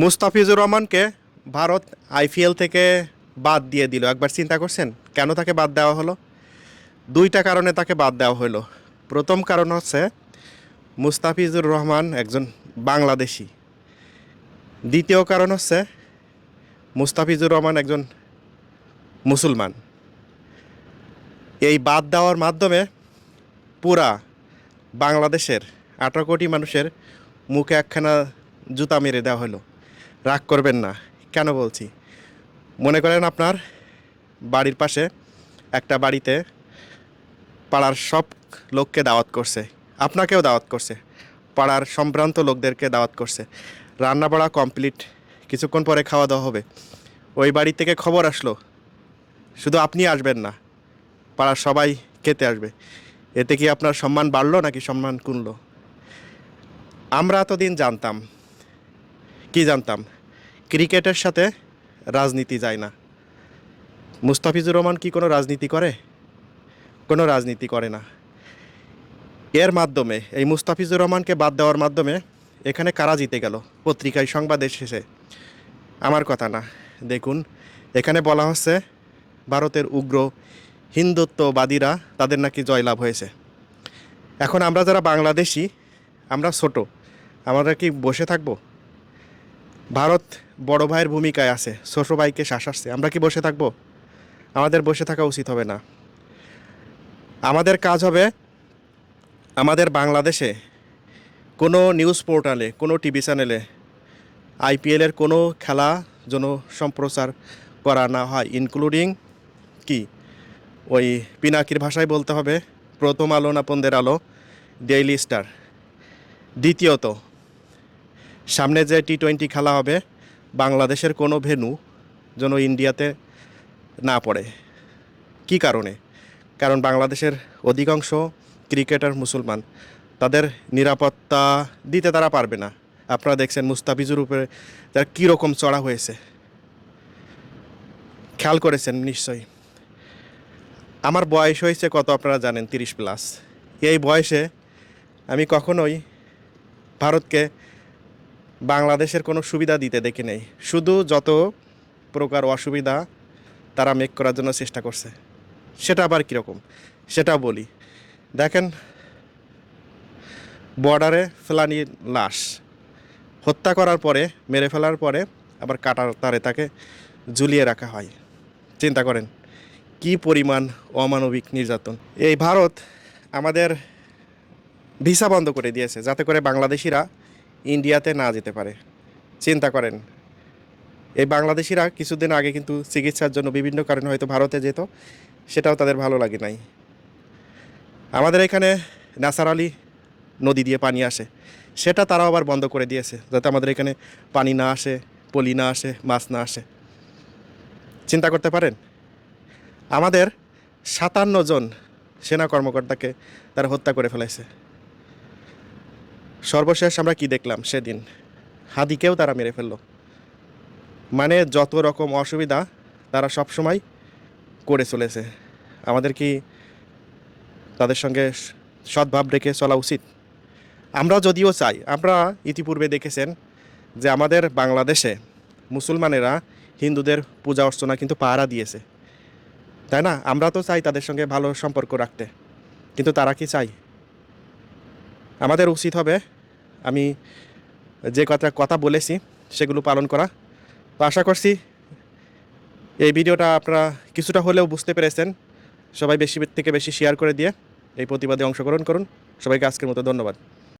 মুস্তাফিজুর রহমানকে ভারত আইপিএল থেকে বাদ দিয়ে দিল। একবার চিন্তা করছেন? কেন তাকে বাদ দেওয়া হলো? দুইটা কারণে তাকে বাদ দেওয়া হলো। প্রথম কারণ হচ্ছে মুস্তাফিজুর রহমান একজন বাংলাদেশি। দ্বিতীয় কারণ হচ্ছে মুস্তাফিজুর রহমান একজন মুসলমান। এই বাদ দেওয়ার মাধ্যমে পুরা বাংলাদেশের আঠারো কোটি মানুষের মুখে একখানা জুতা মেরে দেওয়া হলো। রাগ করবেন না। কেন বলছি? মনে করেন আপনার বাড়ির পাশে একটা বাড়িতে পাড়ার সব লোককে দাওয়াত করছে। আপনাকেও দাওয়াত করছে। পাড়ার সম্ভ্রান্ত লোকদেরকে দাওয়াত করছে। রান্না বাড়া কমপ্লিট। কিছুক্ষণ পরে খাওয়া দাওয়া হবে। ওই বাড়ি থেকে খবর আসলো। শুধু আপনি আসবেন না। পাড়ার সবাই খেতে আসবে। এতে কি আপনার সম্মান বাড়লো নাকি সম্মান কমলো আমরা এতদিন জানতাম। কি জানতাম? ক্রিকেটের সাথে রাজনীতি যায় না। মুস্তাফিজুর রহমান কি কোনো রাজনীতি করে? কোনো রাজনীতি করে না। এর মাধ্যমে, এই মুস্তাফিজুর রহমানকে বাদ দেওয়ার মাধ্যমে এখানে কারা জিতে গেল? পত্রিকায় সংবাদ এসেছে। আমার কথা না। দেখুন, এখানে বলা হচ্ছে ভারতের উগ্র হিন্দুত্ববাদীরা তাদের নাকি জয়লাভ হয়েছে। এখন আমরা যারা বাংলাদেশি, আমরা ছোট, আমরা কি বসে থাকব? ভারত বড় ভাইয়ের ভূমিকায় আছে ছোট ভাইকে শ্বাস আসছে। আমরা কি বসে থাকব? আমাদের বসে থাকা উচিত হবে না। আমাদের কাজ হবে আমাদের বাংলাদেশে কোনো নিউজ পোর্টালে, কোনো টিভি চ্যানেলে আইপিএলের কোনো খেলা যেন সম্প্রচার করা না হয় ইনক্লুডিং কি? ওই পিনাকির ভাষায় বলতে হবে, প্রথম আলো না পন্দের আলো ডেইলি স্টার দ্বিতীয়ত সামনে যে টি টোয়েন্টি খেলা হবে, বাংলাদেশের কোনো ভেন্যু যেন ইন্ডিয়াতে না পড়ে। কি কারণে? কারণ বাংলাদেশের অধিকাংশ ক্রিকেটার মুসলমান। তাদের নিরাপত্তা দিতে তারা পারবে না। আপনারা দেখছেন মুস্তাফিজুর উপরে তার কীরকম চড়া হয়েছে। খেয়াল করেছেন নিশ্চয়ই। আমার বয়স হয়েছে কত আপনারা জানেন, তিরিশ প্লাস। এই বয়সে আমি কখনোই ভারতকে বাংলাদেশের কোনো সুবিধা দিতে দেখি নেই। শুধু যত প্রকার অসুবিধা তারা মেক করার জন্য চেষ্টা করছে। সেটা আবার কীরকম? সেটা বলি। দেখেন বর্ডারে ফেলানির লাশ। হত্যা করার পরে, মেরে ফেলার পরে আবার কাটার তারে তাকে ঝুলিয়ে রাখা হয়। চিন্তা করেন, কি পরিমাণ অমানবিক নির্যাতন। এই ভারত আমাদের ভিসা বন্ধ করে দিয়েছে, যাতে করে বাংলাদেশিরা ইন্ডিয়াতে না যেতে পারে। চিন্তা করেন। এই বাংলাদেশিরা কিছুদিন আগে কিন্তু চিকিৎসার জন্য বিভিন্ন কারণে হয়তো ভারতে যেত, সেটাও তাদের ভালো লাগে নাই। আমাদের এখানে নাসার আলী নদী দিয়ে পানি আসে, সেটা তারাও আবার বন্ধ করে দিয়েছে, যাতে আমাদের এখানে পানি না আসে, পলি না আসে, মাছ না আসে। চিন্তা করতে পারেন? আমাদের সাতান্ন জন সেনা কর্মকর্তাকে তারা হত্যা করে ফেলেছে। সর্বশেষ আমরা কি দেখলাম সেদিন? হাদিকেও তারা মেরে ফেলল। মানে যত রকম অসুবিধা তারা সব সময় করে চলেছে। আমাদের কি তাদের সঙ্গে সদ্ভাব রেখে চলা উচিত? আমরা যদিও চাই, আমরা ইতিপূর্বে দেখেছেন যে আমাদের বাংলাদেশে মুসলমানেরা হিন্দুদের পূজা অর্চনা কিন্তু পাহারা দিয়েছে। তাই না? আমরা তো চাই তাদের সঙ্গে ভালো সম্পর্ক রাখতে। কিন্তু তারা কি চাই আমাদের উচিত হবে আমি যে কথা কথা বলেছি, সেগুলো পালন করা। তো আশা করছি এই ভিডিওটা আপনারা কিছুটা হলেও বুঝতে পেরেছেন। সবাই বেশি থেকে বেশি শেয়ার করে দিয়ে এই প্রতিবাদে অংশগ্রহণ করুন। সবাইকে আজকের মতো ধন্যবাদ।